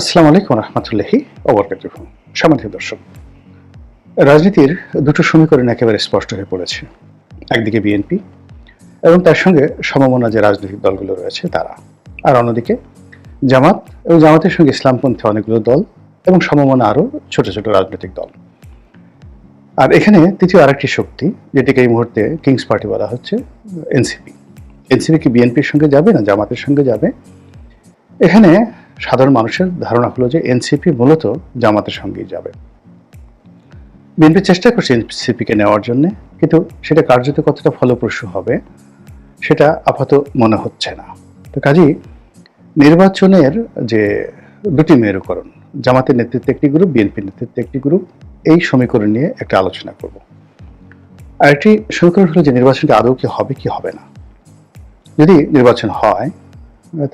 আসসালামু আলাইকুম রহমতুল্লাহি অবরকাতুহ সামান্য দর্শক, রাজনীতির দুটো সমীকরণ একেবারে স্পষ্ট হয়ে পড়েছে। একদিকে বিএনপি এবং তার সঙ্গে সমমনা যে রাজনৈতিক দলগুলো রয়েছে তারা। আর অন্যদিকে জামাত এবং জামাতের সঙ্গে ইসলামপন্থী অনেকগুলো দল এবং সমমনা আরও ছোট ছোট রাজনৈতিক দল। আর এখানে তৃতীয় আরেকটি শক্তি, যেটিকে এই মুহূর্তে কিংস পার্টি বলা হচ্ছে, এনসিপি। এনসিপি কি বিএনপির সঙ্গে যাবে না জামাতের সঙ্গে যাবে? এখানে সাধারণ মানুষের ধারণা হলো যে এনসিপি মূলত জামাতের সঙ্গেই যাবে। বিএনপি চেষ্টা করছে এনসিপিকে নেওয়ার জন্য, কিন্তু সেটা কার্যত কতটা ফলপ্রসূ হবে, সেটা আপাতত মনে হচ্ছে না। তো কাজেই নির্বাচনের যে দুটি মেরুকরণ, জামাতের নেতৃত্বে একটি গ্রুপ বিএনপির নেতৃত্বে একটি গ্রুপ এই সমীকরণ নিয়ে একটা আলোচনা করব। আরেকটি সমীকরণ হলো যে নির্বাচনটা আদৌ কি হবে কি হবে না। যদি নির্বাচন হয়,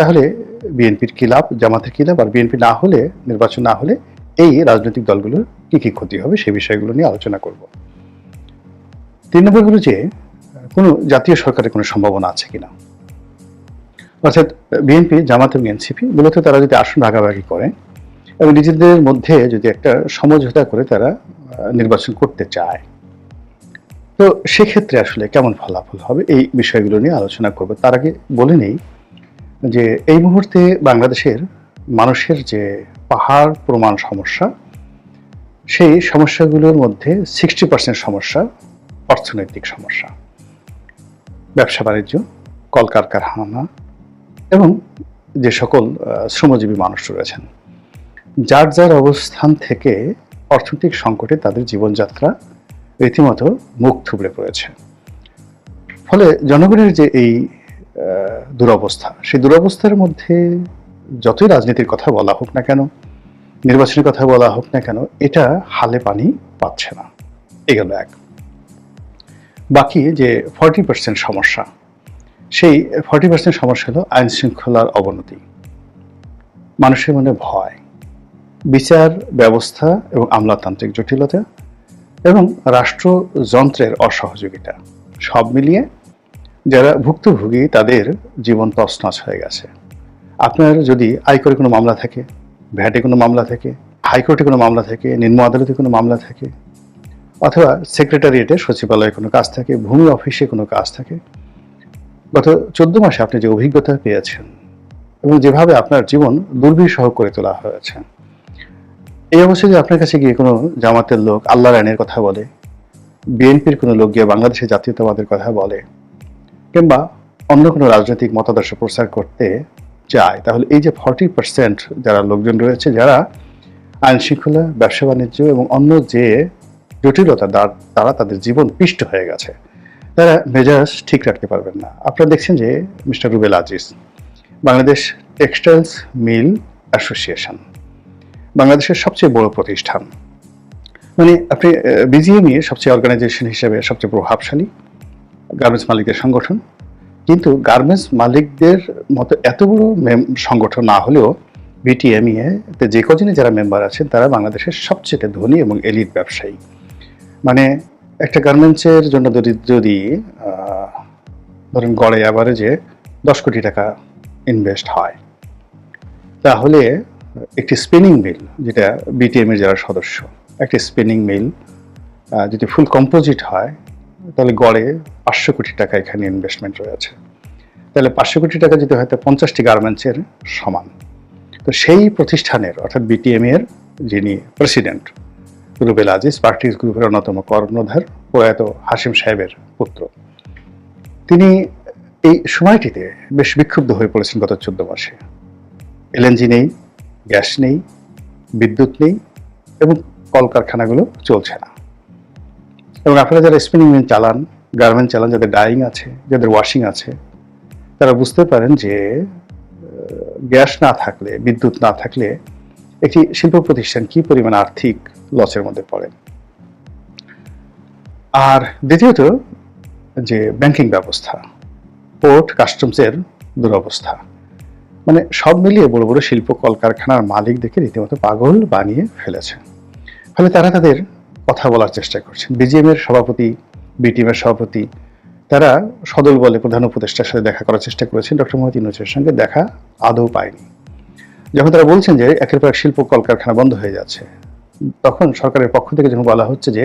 তাহলে বিএনপির কি লাভ জামাতের কি লাভ, আর বিএনপি না হলে, নির্বাচন না হলে এই রাজনৈতিক দলগুলোর কি কি ক্ষতি হবে সেই বিষয়গুলো নিয়ে আলোচনা করব। তিন নম্বর হলো যে, কোনো জাতীয় সরকারের কোনো সম্ভাবনা আছে কিনা? অর্থাৎ বিএনপি, জামাত এবং এনসিপি মূলত তারা যদি আসন ভাগাভাগি করে এবং নিজেদের মধ্যে যদি একটা সমঝোতা করে তারা নির্বাচন করতে চায়, তো সেক্ষেত্রে আসলে কেমন ফলাফল হবে এই বিষয়গুলো নিয়ে আলোচনা করব। তার আগে বলে নেই যে এই মুহূর্তে বাংলাদেশের মানুষের যে পাহাড় প্রমাণ সমস্যা, সেই সমস্যাগুলোর মধ্যে সিক্সটি পার্সেন্ট সমস্যা অর্থনৈতিক সমস্যা। ব্যবসা বাণিজ্য, কলকারখানা এবং যে সকল শ্রমজীবী মানুষ রয়েছেন, যার যার অবস্থান থেকে অর্থনৈতিক সংকটে তাদের জীবনযাত্রা রীতিমতো মুখ থুবড়ে পড়েছে। ফলে জনগণের যে এই দুরবস্থা। সেই দুরবস্থার মধ্যে যতই রাজনীতির কথা বলা হোক না কেন, নির্বাচনের কথা বলা হোক না কেন, এটা হালে পানি পাচ্ছে না। এগুলো এক। বাকি যে ফর্টি পার্সেন্ট সমস্যা, সেই ফর্টি পার্সেন্ট সমস্যা হলো আইন শৃঙ্খলার অবনতি। মানুষের মনে ভয়, বিচার ব্যবস্থা এবং আমলাতান্ত্রিক জটিলতা এবং রাষ্ট্রযন্ত্রের অসহযোগিতা, সব মিলিয়ে যারা ভুক্তভোগী, তাদের জীবন তছনছ হয়ে গেছে। আপনার যদি আয়করে কোনো মামলা থাকে, ভ্যাটে কোনো মামলা থাকে, হাইকোর্টে কোনো মামলা থাকে, নিম্ন আদালতে কোনো মামলা থাকে, অথবা সেক্রেটারিয়েটে সচিবালয়ে কোনো কাজ থাকে, ভূমি অফিসে কোনো কাজ থাকে, গত চোদ্দ মাসে আপনি যে অভিজ্ঞতা পেয়েছেন এবং যেভাবে আপনার জীবন দুর্বিষহ করে তোলা হয়েছে, এই অবস্থায় যে আপনার কাছে গিয়ে কোনো জামাতের লোক আল্লাহ আইনের কথা বলে, বিএনপির কোনো লোক গিয়ে বাংলাদেশের জাতীয়তাবাদের কথা বলে কিংবা অন্য কোনো রাজনৈতিক মতাদর্শ প্রচার করতে চায়, তাহলে এই যে ফর্টি পার্সেন্ট যারা লোকজন রয়েছে, যারা আইন শৃঙ্খলা, ব্যবসা বাণিজ্য এবং অন্য যে জটিলতা তার- তাদের জীবন পিষ্ট হয়ে গেছে, তারা মেজাজ ঠিক রাখতে পারবেন না। আপনারা দেখছেন যে mister Rubel Aziz, Bangladesh textiles mill association, বাংলাদেশের সবচেয়ে বড় প্রতিষ্ঠান। মানে আপনি বিজিএমই সবচেয়ে অর্গানাইজেশন হিসেবে সবচেয়ে প্রভাবশালী। গার্মেন্টস মালিকদের সংগঠন। কিন্তু গার্মেন্টস মালিকদের মতো এত বড় সংগঠন না হলেও বিটিএমইএ তে যে কজনই যারা মেম্বার আছেন, তারা বাংলাদেশের সবচেয়ে ধনী এবং এলিট ব্যবসায়ী। মানে একটা গার্মেন্টসের জন্য যদি ধরেন গড়ে অ্যাভারেজে দশ কোটি টাকা ইনভেস্ট হয়, তাহলে একটি স্পিনিং মিল যেটা বিটিএম এর যারা সদস্য, একটি স্পিনিং মিল যদি ফুল কম্পোজিট হয় তাহলে গড়ে পাঁচশো কোটি টাকা এখানে ইনভেস্টমেন্ট রয়েছে। তাহলে পাঁচশো কোটি টাকা যদি হয়, তা পঞ্চাশটি গার্মেন্টসের সমান। তো সেই প্রতিষ্ঠানের, অর্থাৎ বিটিএম এর যিনি প্রেসিডেন্ট রুবেল আজিজ পার্টিস গ্রুপের অন্যতম কর্ণধার, প্রয়াত হাসিম সাহেবের পুত্র। তিনি এই সময়টিতে বেশ বিক্ষুব্ধ হয়ে পড়েছেন গত চোদ্দ মাসে। এলএনজি নেই, গ্যাস নেই, বিদ্যুৎ নেই এবং কলকারখানাগুলো চলছে না। এবং আপনারা যারা স্পিনিং মিল চালান গার্মেন্ট চালান, যাদের ডাইং আছে, যাদের ওয়াশিং আছে, তারা বুঝতে পারেন যে গ্যাস না থাকলে, বিদ্যুৎ না থাকলে একটি শিল্প প্রতিষ্ঠান কি পরিমাণ আর্থিক লসের মধ্যে পড়ে। আর দ্বিতীয়ত, যে ব্যাংকিং ব্যবস্থা পোর্ট কাস্টমসের দুরবস্থা। মানে সব মিলিয়ে বড় বড় শিল্প কলকারখানার মালিক দেখে রীতিমতো পাগল বানিয়ে ফেলেছে। ফলে তারা তাদের কথা বলার চেষ্টা করছেন। বিজিএম এর সভাপতি বিটিএম এর সভাপতি, তারা সদল বলে প্রধান উপদেষ্টার সাথে দেখা করার চেষ্টা করেছেন। ডক্টর মোহাম্মদ ইউনুসের সঙ্গে দেখা আদৌ পায়নি। যখন তারা বলছেন যে একের পর এক শিল্প কলকারখানা বন্ধ হয়ে যাচ্ছে, তখন সরকারের পক্ষ থেকে যখন বলা হচ্ছে যে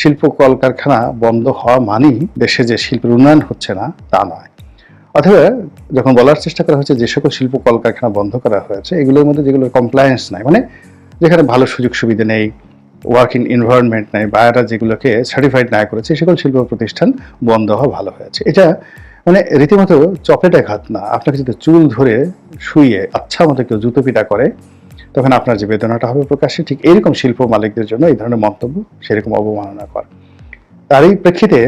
শিল্প কলকারখানা বন্ধ হওয়া মানেই দেশে যে শিল্পের উন্নয়ন হচ্ছে না, তা নয়। অথবা যখন বলার চেষ্টা করা হচ্ছে যে সকল শিল্প কলকারখানা বন্ধ করা হয়েছে, এগুলোর মধ্যে যেগুলো কমপ্লায়েন্স নাই মানে যেখানে ভালো সুযোগ সুবিধা নেই ওয়ার্কিং এনভায়রনমেন্ট নেই, বায়ারা যেগুলোকে সার্টিফাইড না করেছে, সেগুলো শিল্প প্রতিষ্ঠান বন্ধ হওয়া ভালো হয়েছে। এটা মানে রীতিমতো চপেটা ঘাত না। আপনাকে যদি চুল ধরে শুয়ে আচ্ছা মতো কেউ জুতো পিটা করে, তখন আপনার যে বেদনাটা হবে প্রকাশ্যে, ঠিক এরকম শিল্প মালিকদের জন্য এই ধরনের মন্তব্য সেরকম অবমাননা কর তারই প্রেক্ষিতে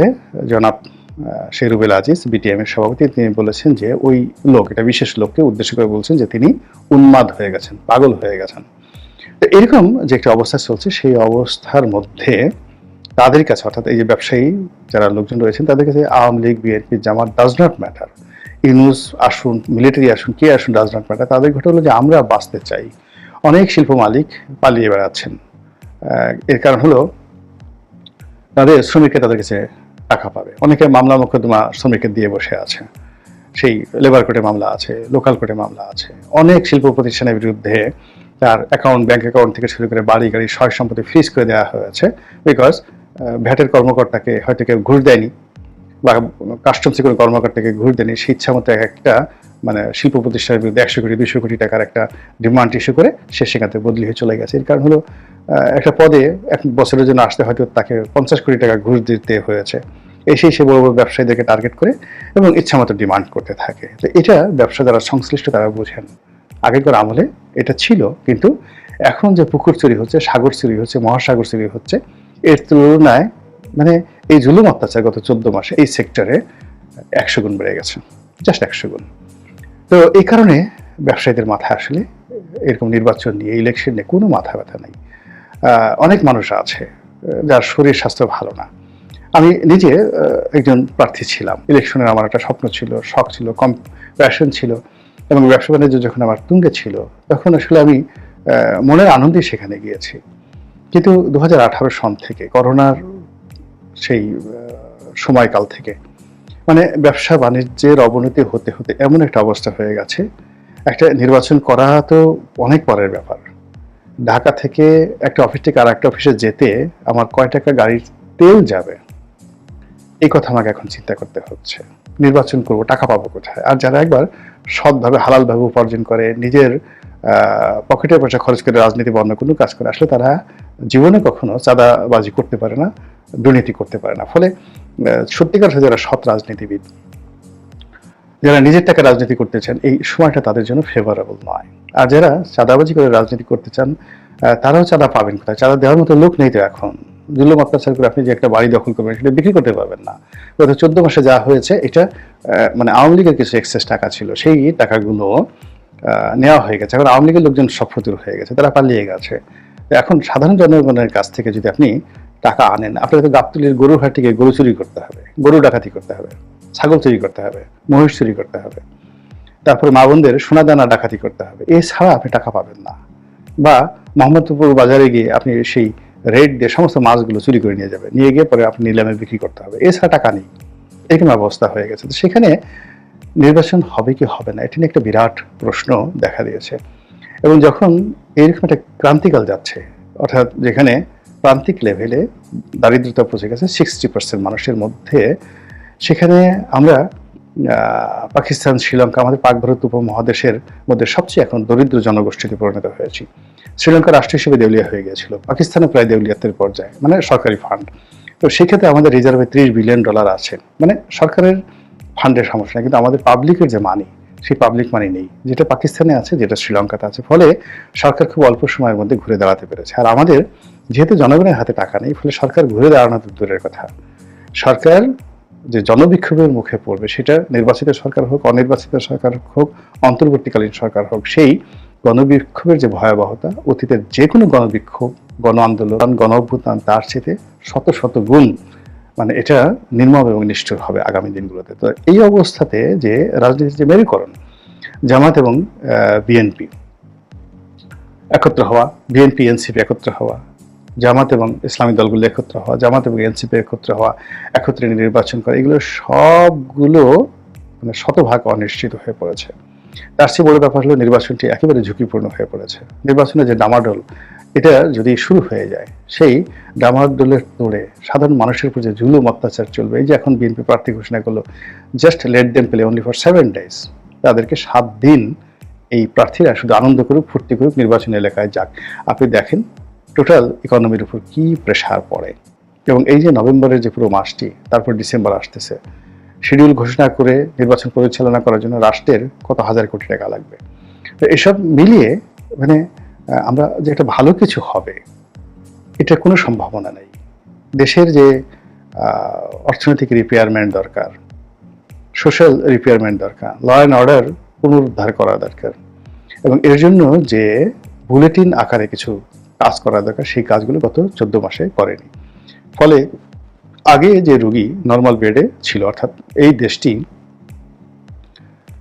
জনাব শেরুবেল আজিজ বিটিএম এর সভাপতি, তিনি বলেছেন যে ওই লোক, এটা বিশেষ লোককে উদ্দেশ্য করে বলছেন যে তিনি উন্মাদ হয়ে গেছেন, পাগল হয়ে গেছেন। তো এরকম যে একটা অবস্থা চলছে, সেই অবস্থার মধ্যে তাদের কাছে, অর্থাৎ এই যে ব্যবসায়ী যারা লোকজন রয়েছেন, তাদের কাছে Awami League, BNP, Jamaat does not matter Yunus আসুন মিলিটারি আসুন, কে আসুন ডাজ নট ম্যাটার তাদের ঘটে হলো যে আমরা বাঁচতে চাই। অনেক শিল্প মালিক পালিয়ে বেড়াচ্ছেন। এর কারণ হলো তাদের শ্রমিকরা তাদের কাছে টাকা পাবে। অনেকে মামলা মোকদ্দমা শ্রমিকের দিয়ে বসে আছে। সেই লেবার কোর্টে মামলা আছে লোকাল কোর্টে মামলা আছে। অনেক শিল্প প্রতিষ্ঠানের বিরুদ্ধে তার অ্যাকাউন্ট ব্যাংক অ্যাকাউন্ট থেকে শুরু করে বাড়ি, গাড়ি সয় সম্পত্তি ফ্রিজ করে দেওয়া হয়েছে বিকজ ভ্যাটের কর্মকর্তাকে হয়তো কেউ ঘুষ দেয়নি বা কাস্টমসে কোনো কর্মকর্তাকে ঘুষ দেয়নি, সে ইচ্ছা মতো একটা মানে শিল্প প্রতিষ্ঠানের বিরুদ্ধে একশো কোটি দুশো কোটি টাকার একটা ডিমান্ড ইস্যু করে সে সেখান থেকে বদলি হয়ে চলে গেছে। এর কারণ হলো একটা পদে এক বছরের জন্য আসতে হয়তো তাকে পঞ্চাশ কোটি টাকা ঘুষ দিতে হয়েছে। এসেই সে বড় বড় ব্যবসায়ীদেরকে টার্গেট করে এবং ইচ্ছা মতো ডিমান্ড করতে থাকে। তো এটা ব্যবসা যারা সংশ্লিষ্ট তারা বোঝেন। আগেকার আমলে এটা ছিল, কিন্তু এখন যে পুকুর চুরি হচ্ছে, সাগর চুরি হচ্ছে, মহাসাগর চুরি হচ্ছে, এর তুলনায় মানে এই জুলুম অত্যাচার গত চোদ্দ মাসে এই সেক্টরে একশো গুণ বেড়ে গেছে জাস্ট একশো গুণ। তো এই কারণে ব্যবসায়ীদের মাথায় আসলে এরকম নির্বাচন নিয়ে ইলেকশন নিয়ে কোনো মাথা ব্যথা নেই। অনেক মানুষ আছে, যার শরীর স্বাস্থ্য ভালো না। আমি নিজে একজন প্রার্থী ছিলাম। ইলেকশনের আমার একটা স্বপ্ন ছিল, শখ ছিল, কম প্যাশন ছিল। এবং ব্যবসা বাণিজ্য যখন আমার তুঙ্গে ছিল, তখন আসলে আমি মনের আনন্দে সেখানে গিয়েছি। কিন্তু দু হাজার আঠারো সন থেকে, করোনার সেই সময়কাল থেকে মানে ব্যবসা বাণিজ্যের অবনতি হতে হতে এমন একটা অবস্থা হয়ে গেছে। একটা নির্বাচন করা তো অনেক পরের ব্যাপার। ঢাকা থেকে একটা অফিস থেকে আর একটা অফিসে যেতে আমার কয় টাকা গাড়ির তেল যাবে? এই কথা আমাকে এখন চিন্তা করতে হচ্ছে। নির্বাচন করব, টাকা পাবো কোথায়? আর যারা একবার সৎভাবে, হালালভাবে উপার্জন করে, নিজের পকেটের পয়সা খরচ করে রাজনীতি বন্ধ কোনো কাজ করে, আসলে তারা জীবনে কখনো চাঁদাবাজি করতে পারে না, দুর্নীতি করতে পারে না। ফলে সত্যিকার যারা সৎ রাজনীতিবিদ, যারা নিজের টাকা রাজনীতি করতে চান, এই সময়টা তাদের জন্য ফেভারেবল নয়। আর যারা চাঁদাবাজি করে রাজনীতি করতে চান তারাও চাঁদা পাবেন কোথায়? চাঁদা দেওয়ার মতো লোক নেই তো এখন। জুলুম অত্যাচার করে আপনি যে একটা বাড়ি দখল করবেন, সেটা বিক্রি করতে পারবেন না। গত চোদ্দ মাসে যা হয়েছে, এটা মানে আওয়ামী লীগের কিছু এক্সেস টাকা ছিল, সেই টাকাগুলো নেওয়া হয়ে গেছে। এখন আওয়ামী লীগের লোকজন সফরদূর হয়ে গেছে, তারা পালিয়ে গেছে। এখন সাধারণ জনগণের কাছ থেকে যদি আপনি টাকা আনেন, আপনাকে তো গাবতলির গরুর হাট থেকে গরু চুরি করতে হবে, গরু ডাকাতি করতে হবে, ছাগল চুরি করতে হবে, মহিষ চুরি করতে হবে, তারপরে মা বোনদের সোনাদানা ডাকাতি করতে হবে, এছাড়া আপনি টাকা পাবেন না। বা মোহাম্মদপুর বাজারে গিয়ে আপনি সেই রেট দিয়ে সমস্ত মাছগুলো চুরি করে নিয়ে যাবে। নিয়ে গিয়ে পরে আপনি নিলামে বিক্রি করতে হবে। এছাড়া টাকা নেই। এরকম অবস্থা হয়ে গেছে। তো সেখানে নির্বাচন হবে কি হবে না, এটি নিয়ে একটা বিরাট প্রশ্ন দেখা দিয়েছে। এবং যখন এরকম একটা ক্রান্তিকাল যাচ্ছে, অর্থাৎ যেখানে প্রান্তিক লেভেলে দারিদ্রতা পৌঁছে গেছে সিক্সটি পার্সেন্ট মানুষের মধ্যে, সেখানে আমরা পাকিস্তান, শ্রীলঙ্কা আমাদের পাক ভারত উপমহাদেশের মধ্যে সবচেয়ে এখন দরিদ্র জনগোষ্ঠীতে পরিণত হয়েছি। শ্রীলঙ্কা রাষ্ট্র হিসেবে দেউলিয়া হয়ে গিয়েছিল পাকিস্তানে প্রায় দেউলিয়াতের পর্যায়ে মানে সরকারি ফান্ড তো সেক্ষেত্রে আমাদের রিজার্ভে ত্রিশ বিলিয়ন ডলার আছে মানে সরকারের ফান্ডের সমস্যা কিন্তু আমাদের পাবলিকের যে মানি সেই পাবলিক মানি নেই, যেটা পাকিস্তানে আছে, যেটা শ্রীলঙ্কাতে আছে। ফলে সরকার খুব অল্প সময়ের মধ্যে ঘুরে দাঁড়াতে পেরেছে। আর আমাদের, যেহেতু জনগণের হাতে টাকা নেই, ফলে সরকার ঘুরে দাঁড়ানো দূরের কথা। সরকার যে জনবিক্ষোভের মুখে পড়বে, সেটা নির্বাচিত সরকার হোক, অনির্বাচিত সরকার হোক, অন্তর্বর্তীকালীন সরকার হোক, সেই গণবিক্ষোভের যে ভয়াবহতা, অতীতের যে কোনো গণবিক্ষোভ গণ আন্দোলন গণ অভ্যুত্থান তার চেয়ে শত শত গুণ মানে এটা নির্মম এবং নিষ্ঠুর হবে আগামী দিনগুলোতে। তো এই অবস্থাতে যে রাজনীতির যে মেরুকরণ জামাত এবং বিএনপি, একত্র হওয়া, বিএনপি, এনসিপি একত্র হওয়া জামাত এবং ইসলামী দলগুলো একত্র হওয়া, জামাত এবং এনসিপি একত্র হওয়া, একত্রে নির্বাচন করা, এগুলো সবগুলো মানে শতভাগ অনিশ্চিত হয়ে পড়েছে। তার চেয়ে বড় ব্যাপার হলো নির্বাচনটি একেবারে ঝুঁকিপূর্ণ হয়ে পড়েছে। নির্বাচনে যে ডামাডোল, এটা যদি শুরু হয়ে যায়, সেই ডামাডোলের তোড়ে সাধারণ মানুষের উপর যে জুলুম অত্যাচার চলবে, এই যে এখন বিএনপি প্রার্থী ঘোষণা করল just let them play only for seven days তাদেরকে সাত দিন এই প্রার্থীরা শুধু আনন্দ করুক, ফুর্তি করুক, নির্বাচন এলাকায় যাক। আপনি দেখেন টোটাল ইকোনমির উপর কি প্রেশার পড়ে? এবং এই যে নভেম্বরের যে পুরো মাসটি, তারপর ডিসেম্বর আসতেছে শিডিউল ঘোষণা করে নির্বাচন পরিচালনা করার জন্য রাষ্ট্রের কত হাজার কোটি টাকা লাগবে? তো এসব মিলিয়ে মানে আমরা যে একটা ভালো কিছু হবে, এটার কোনো সম্ভাবনা নেই। দেশের যে অর্থনৈতিক রিপেয়ারমেন্ট দরকার সোশ্যাল রিপেয়ারমেন্ট দরকার ল অ্যান্ড অর্ডার পুনরুদ্ধার করা দরকার, এবং এর জন্য যে বুলেটিন আকারে কিছু কাজ করা দরকার, সেই কাজগুলো গত চোদ্দ মাসে করেনি। ফলে আগে যে রুগী নর্মাল বেডে ছিল, অর্থাৎ এই দেশটি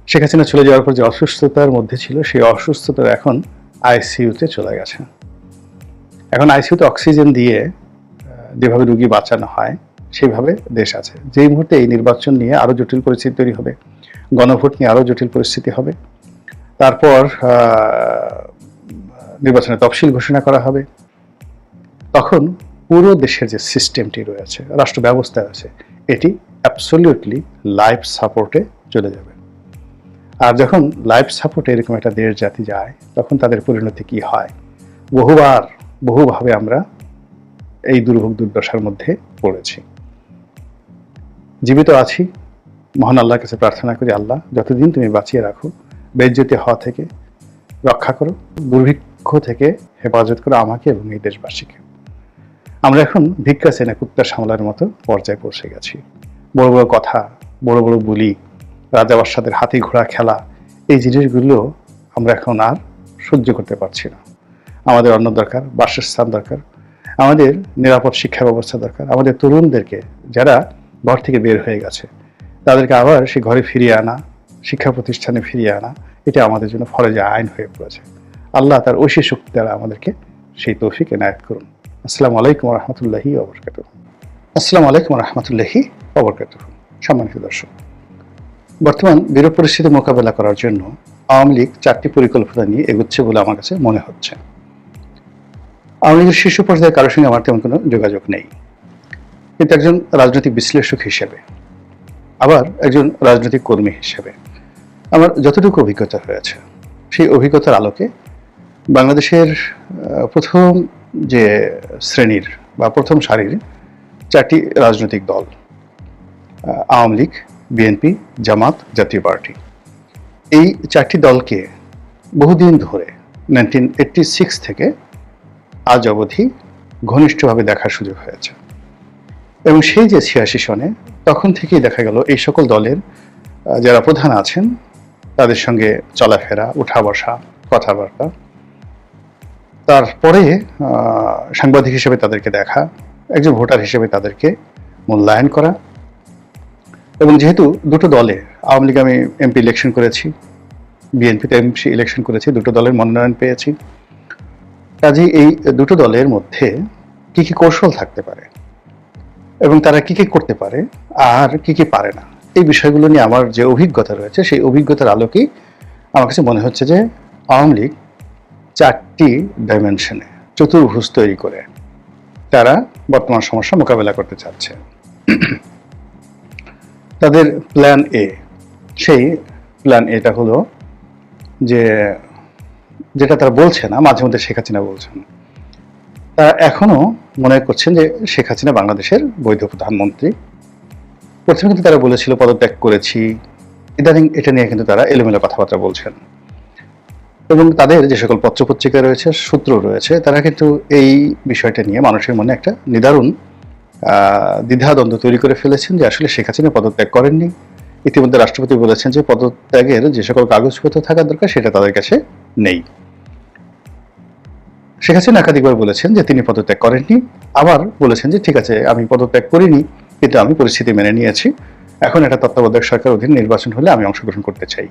শেখ হাসিনা চলে যাওয়ার পর যে অসুস্থতার মধ্যে ছিল, সেই অসুস্থতার এখন আইসিইউতে চলে গেছে। এখন আইসিইউতে অক্সিজেন দিয়ে যেভাবে রুগী বাঁচানো হয় সেইভাবে দেশ আছে। যেই মুহূর্তে এই নির্বাচন নিয়ে আরও জটিল পরিস্থিতি তৈরি হবে, গণভোট নিয়ে আরও জটিল পরিস্থিতি হবে, তারপর নির্বাচনের তফসিল ঘোষণা করা হবে। তখন পুরো দেশের যে সিস্টেমটি রয়েছে, রাষ্ট্র ব্যবস্থা আছে, এটি অ্যাবসলিউটলি লাইফ সাপোর্টে চলে যাবে। আর যখন লাইফ সাপোর্টে এরকম একটা দেশ জাতি যায়, তখন তাদের পরিণতি কি হয়? বহুবার, বহুভাবে আমরা এই দুর্ভোগ দুর্দশার মধ্যে পড়েছি। জীবিত আছি, মহান আল্লাহর কাছে প্রার্থনা করি, আল্লাহ, যতদিন তুমি বাঁচিয়ে রাখো, বেজ্জতি হওয়া থেকে রক্ষা করো, দুর্ভিক্ষ থেকে হেফাজত করো আমাকে এবং এই দেশবাসীকে। আমরা এখন ভিক্ষা সেনা কুত্তা সামলার মতো পর্যায়ে পৌঁছে গেছি। বড় বড় কথা, বড় বড় বুলি, রাজা বাদশাদের হাতি ঘোড়া খেলা, এই জিনিসগুলো আমরা এখন আর সহ্য করতে পারছি না। আমাদের অন্ন দরকার, বাসস্থান দরকার, আমাদের নিরাপদ শিক্ষা ব্যবস্থা দরকার, আমাদের তরুণদেরকে, যারা ঘর থেকে বের হয়ে গেছে, তাদেরকে আবার সে ঘরে ফিরিয়ে আনা, শিক্ষা প্রতিষ্ঠানে ফিরিয়ে আনা, এটা আমাদের জন্য ফরজে আইন হয়ে পড়েছে। আল্লাহ তার ঐশী শক্তি দ্বারা আমাদেরকে সেই তৌফিক এনায়ত করুন। আসসালামু আলাইকুম রহমতুল্লাহি অবরকাত আসসালামু আলাইকুম রহমতুল্লাহি অবরকাত সম্মানিত দর্শক, বর্তমান বিরূপ পরিস্থিতি মোকাবেলা করার জন্য আওয়ামী লীগ চারটি পরিকল্পনা নিয়ে এগোচ্ছে বলে আমার কাছে মনে হচ্ছে। আওয়ামী লীগের শীর্ষ পর্যায়ে কারোর সঙ্গে আমার তেমন কোনো যোগাযোগ নেই। কিন্তু একজন রাজনৈতিক বিশ্লেষক হিসেবে, আবার একজন রাজনৈতিক কর্মী হিসেবে আমার যতটুকু অভিজ্ঞতা হয়েছে, সেই অভিজ্ঞতার আলোকে বাংলাদেশের প্রথম যে শ্রেণির বা প্রথম সারির চারটি রাজনৈতিক দল আওয়ামী লীগ, বিএনপি, জামাত, জাতীয় পার্টি। এই চারটি দলকে বহুদিন ধরে নাইনটিন এইটটি সিক্স থেকে আজ অবধি ঘনিষ্ঠভাবে দেখার সুযোগ হয়েছে। এবং সেই যে ছিয়াশি সনে তখন থেকেই দেখা গেল এই সকল দলের যারা প্রধান আছেন, তাদের সঙ্গে চলাফেরা উঠা বসা কথাবার্তা তারপরে সাংবাদিক হিসেবে তাদেরকে দেখা, একজন ভোটার হিসেবে তাদেরকে মূল্যায়ন করা। এবং যেহেতু দুটো দলে আওয়ামী লীগ, আমি এমপি ইলেকশন করেছি, বিএনপিতে এমপি ইলেকশন করেছি, দুটো দলের মনোনয়ন পেয়েছি। কাজেই এই দুটো দলের মধ্যে কি কি কৌশল থাকতে পারে এবং তারা কি কি করতে পারে আর কি কি পারে না, এই বিষয়গুলো নিয়ে আমার যে অভিজ্ঞতা রয়েছে, সেই অভিজ্ঞতার আলোকেই আমার কাছে মনে হচ্ছে যে আওয়ামী লীগ চারটি ডাইমেনশনে চতুর্ভুজ তৈরি করে তারা বর্তমান সমস্যা মোকাবেলা করতে চাচ্ছে। তাদের প্ল্যান এ সেই প্ল্যান এটা হলো যে, যেটা তারা বলছে না, মাঝে মধ্যে শেখ হাসিনা বলছেন, তারা এখনও মনে করছেন যে শেখ হাসিনা বাংলাদেশের বৈধ প্রধানমন্ত্রী। প্রথমে কিন্তু তারা বলেছিল, পদত্যাগ করেছি। ইদানিং এটা নিয়ে কিন্তু তারা এলোমেলো কথাবার্তা বলছেন। এবং তাদের যে সকল পত্রপত্রিকা রয়েছে, সূত্র রয়েছে, তারা কিন্তু এই বিষয়টা নিয়ে মানুষের মনে একটা নিদারুণ দ্বিধাদ্বন্দ্ব তৈরি করে ফেলেছেন যে আসলে শেখ হাসিনা পদত্যাগ করেননি। ইতিমধ্যে রাষ্ট্রপতি বলেছেন যে পদত্যাগের যে সকল কাগজপত্র থাকার দরকার সেটা তাদের কাছে নেই। শেখ হাসিনা একাধিকবার বলেছেন যে তিনি পদত্যাগ করেননি। আবার বলেছেন যে ঠিক আছে, আমি পদত্যাগ করিনি, কিন্তু আমি পরিস্থিতি মেনে নিয়েছি। এখন একটা তত্ত্বাবধায়ক সরকার অধীন নির্বাচন হলে আমি অংশগ্রহণ করতে চাই।